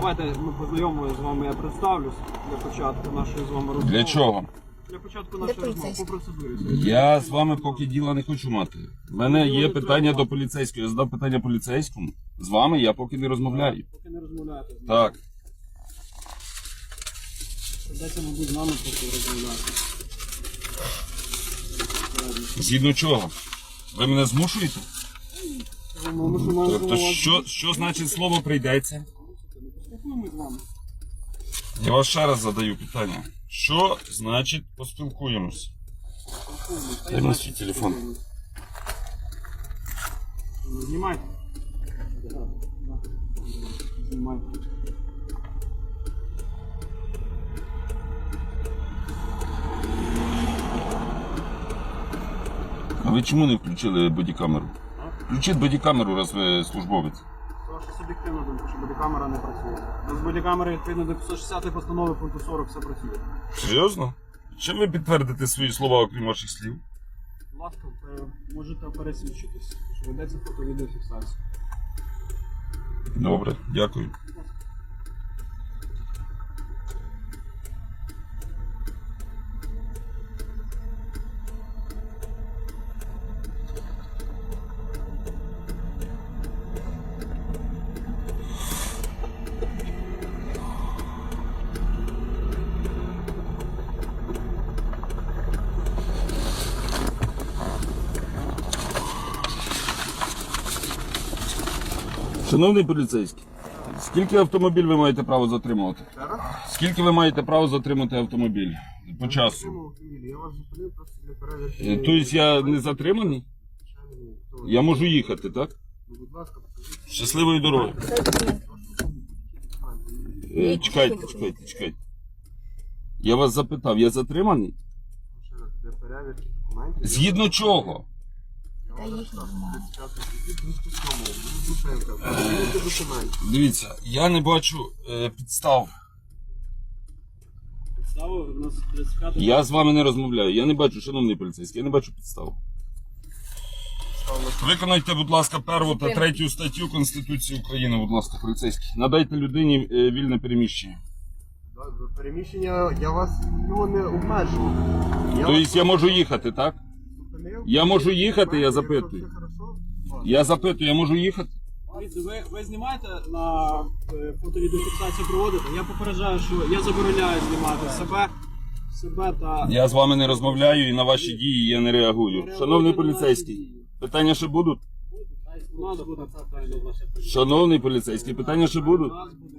давайте ми познайомимося з вами, я представлюсь для початку нашої з вами розмови. Для чого? Для початку нашої розмови по процедурі. Я з вами поки діла не хочу мати. У мене є питання до поліцейського. Я задав питання поліцейському. З вами я поки не розмовляю. Поки не розмовляєте. Так. Придеться, мабуть, з нами поки розмовляти. Згідно чого? Ви мене змушуєте? Ми Тобто, що, що значить слово прийдеться? Поспілкуємось з вами. Я вас ще раз задаю питання. Що значить поспілкуємось? Дай мені свій телефон. Знімайте. Знімайте. А ви чому не включили бодікамеру? Включіть бодікамеру, раз ви службовець. Ваша суб'єктивна думка, що бодікамера не працює. З бодікамери, відповідно до 560 постанови пункту 40 все працює. Серйозно? Чим ви підтвердите свої слова, окрім ваших слів? Будь ласка, е, можете пересвідчитись, що ведеться фото-відеофіксація. Добре, дякую. Шановний поліцейський, скільки автомобіль ви маєте право затримувати? Скільки ви маєте право затримати автомобіль по часу? Я вас зупинив просто для перевірки. Е, Тобто я не затриманий? Я можу їхати, так? Будь ласка, покажіть. Щасливої дороги. Е, Чекайте, чекайте, чекайте. Я вас запитав, я затриманий? Ще раз, для перевірки документів. Згідно чого? Я вам розказав, 35 статті, пункту 7. Зупинка. Перевірте документи. Дивіться, я не бачу е, підстав. Підстави у нас 35 Я з вами не розмовляю. Я не бачу, шановний поліцейський, я не бачу підстав. Виконайте, будь ласка, перву та третю статтю Конституції України, будь ласка, поліцейський. Надайте людині е, вільне переміщення. Переміщення я вас його не обмежую. Я Тобто я можу їхати, так? Зупинив. Я можу їхати, я запитую. Я запитую, я можу їхати? Дивіться, ви, ви знімаєте на е, фото-відеофіксацію проводите? Я попереджаю, що я забороняю знімати себе, себе та Я з вами не розмовляю і на ваші дії я не реагую. Шановний поліцейський, питання ще будуть? У нас буде питання. Шановний поліцейський, питання ще будуть? У нас буде